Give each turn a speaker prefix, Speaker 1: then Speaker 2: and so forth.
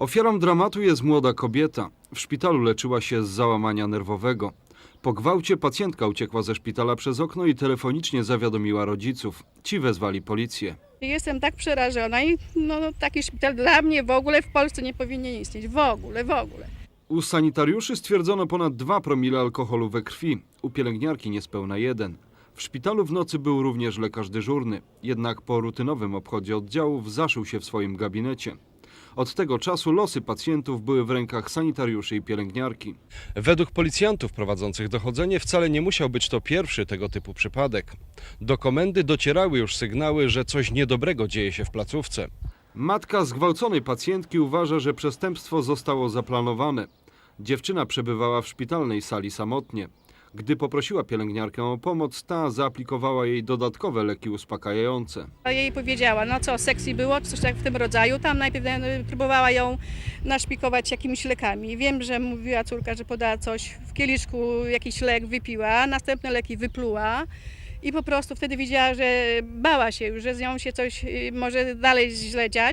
Speaker 1: Ofiarą dramatu jest młoda kobieta. W szpitalu leczyła się z załamania nerwowego. Po gwałcie pacjentka uciekła ze szpitala przez okno i telefonicznie zawiadomiła rodziców. Ci wezwali policję.
Speaker 2: Jestem tak przerażona i no, taki szpital dla mnie w ogóle w Polsce nie powinien istnieć. W ogóle, w ogóle.
Speaker 1: U sanitariuszy stwierdzono ponad 2 promile alkoholu we krwi. U pielęgniarki niespełna jeden. W szpitalu w nocy był również lekarz dyżurny. Jednak po rutynowym obchodzie oddziałów zaszył się w swoim gabinecie. Od tego czasu losy pacjentów były w rękach sanitariuszy i pielęgniarki.
Speaker 3: Według policjantów prowadzących dochodzenie wcale nie musiał być to pierwszy tego typu przypadek. Do komendy docierały już sygnały, że coś niedobrego dzieje się w placówce.
Speaker 1: Matka zgwałconej pacjentki uważa, że przestępstwo zostało zaplanowane. Dziewczyna przebywała w szpitalnej sali samotnie. Gdy poprosiła pielęgniarkę o pomoc, ta zaaplikowała jej dodatkowe leki uspokajające.
Speaker 2: A jej powiedziała, no co, seksy było, coś tak w tym rodzaju. Tam najpierw e, próbowała ją naszpikować jakimiś lekami. Wiem, że mówiła córka, że podała coś w kieliszku, jakiś lek wypiła, następne leki wypluła. I po prostu wtedy widziała, że bała się już, że z nią się coś y, może dalej źle dziać.